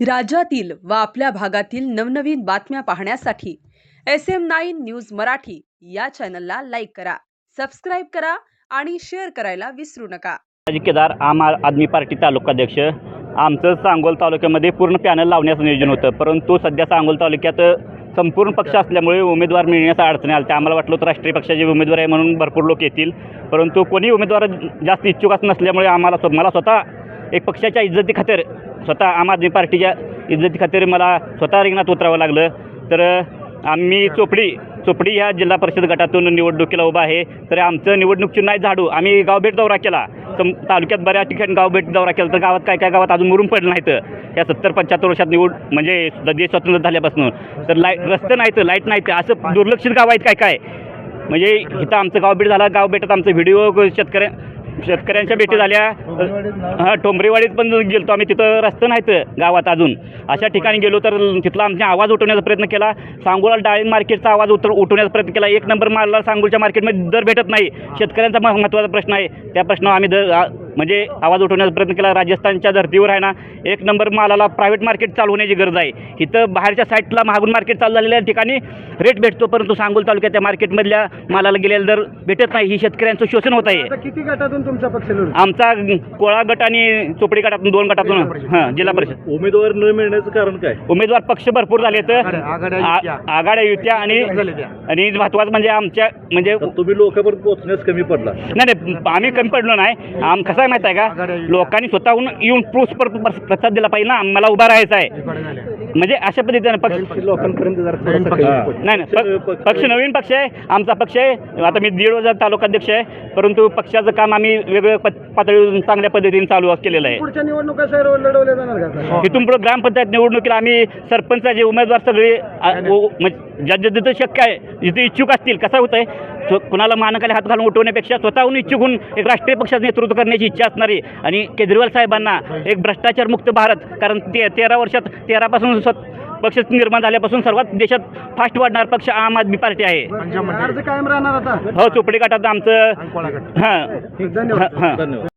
राज्यातील व आपल्या भागातील नवनवीन बातम्या पाहण्यासाठी S M nine news Marathi या चॅनलला लाईक करा सबस्क्राईब करा आणि शेअर करायला विसरू नका. राज केदार आम आदमी पार्टी तालुकाध्यक्ष आमचं सांगोल तालुक्यामध्ये पूर्ण पॅनल लावण्याचं नियोजन होतं परंतु सध्या सांगोल तालुक्यात संपूर्ण पक्ष असल्यामुळे उमेदवार मिळण्यास अडचणी आल्या. त्या आम्हाला वाटलं होतं राष्ट्रीय पक्षाचे उमेदवार आहे म्हणून भरपूर लोक येतील परंतु कोणी उमेदवार जास्त इच्छुक असं नसल्यामुळे आम्हाला स्व- मला स्वतः एक पक्षाच्या इज्जती खातर स्वतः आम आदमी पार्टीच्या इज्जती खातर मला स्वतः रिंगणात उतरावं लागलं. तर आम्ही चोपडी चोपडी ह्या जिल्हा परिषद गटातून निवडणुकीला उभा आहे. तर आमचं निवडणूक चिन्ह आहे झाडू. आम्ही गावभेट दौरा केला. सम तालुक्यात बऱ्याच ठिकाणी गावभेट दौरा केला. तर गावात काय काय गावात अजून मुरून पडलं नाहीत. या सत्तर पंच्याहत्तर वर्षात निवड म्हणजे देश स्वतंत्र झाल्यापासून. तर लाइट रस्ते नाहीत लाइट नाहीत. असं दुर्लक्षित गाव आहेत काय काय? म्हणजे इथं आमचं गावभेट झाला. गावभेटात आमचं व्हिडिओ शेतकऱ्या शेतकऱ्यांच्या भेटी झाल्या. हां टोंबरेवाडीत पण गेलो आम्ही. तिथं रस्ते नाहीत गावात अजून. अशा ठिकाणी गेलो तर तिथला आमच्या आवाज उठवण्याचा प्रयत्न केला. सांगोला डाळिंब मार्केटचा आवाज उतर उठवण्याचा प्रयत्न केला. एक नंबर मारला सांगोलच्या मार्केटमध्ये दर भेटत नाही. शेतकऱ्यांचा महत्त्वाचा प्रश्न आहे. त्या प्रश्नावर आम्ही दर म्हणजे आवाज उठवण्याचा प्रयत्न केला. राजस्थानच्या धर्तीवर आहे ना एक नंबर मालाला प्रायव्हेट मार्केट चालू होण्याची गरज आहे. इथं बाहेरच्या साईडला महागून मार्केट चालू झालेल्या ठिकाणी रेट भेटतो परंतु सांगोल तालुक्यात त्या मार्केटमधल्या मालाला गेलेला दर भेटत नाही. ही शेतकऱ्यांचं शोषण होत आहे. किती गटातून तुमचा पक्ष आमचा कोळा गट आणि चोपडी गटातून दोन गटातून. हां जिल्हा परिषद. उमेदवार न मिळण्याचं कारण काय? उमेदवार पक्ष भरपूर झाले तर आघाड्या- युत्या. आणि. आणि महत्वाचं म्हणजे आमच्या म्हणजे तुम्ही लोकांपर्यंत पोहोचण्यास कमी पडला. नाही नाही आम्ही कमी पडलो नाही. आम कसं आहे माहिती आहे का. लोकांनी स्वतःहून येऊन प्रोस प्रतिसाद दिला पाहिजे ना. मला उभा राहायचा आहे. म्हणजे अशा पद्धतीने पक्ष लोकांपर्यंत जरा नवीन पक्ष. नाही नाही. पक्ष नवीन पक्ष आहे. आमचा पक्ष आहे. आता मी दीड वर्षात तालुकाध्यक्ष आहे. परंतु पक्षाचं काम आम्ही वेगवेगळ्या पत- पातळीवरून चांगल्या पद्धतीने चालू केलेलं आहे. पुढच्या निवडणुका सर लढवल्या जाणार का? आता? इथून पुढे ग्रामपंचायत निवडणुकीला आम्ही सरपंचाचे उमेदवार सगळे म्हणजे ज्या जिथं शक्य आहे जिथे इच्छुक असतील कसं होतंय? स्व- कुणाला मानकाला हात घालून उठवण्यापेक्षा स्वतःहून इच्छुक होऊन एक राष्ट्रीय पक्षाचं नेतृत्व करण्याची इच्छा असणारी आणि केजरीवाल साहेबांना एक भ्रष्टाचार मुक्त भारत कारण ते तेरा वर्षात तेरापासून स्वत पक्ष निर्माण झाल्यापासून सर्वात देशात फास्ट वाढणार पक्ष आम आदमी पार्टी आहे. अर्ज कायम राहणार आता. हो चोपडी गटात आमचं. हां हां. धन्यवाद.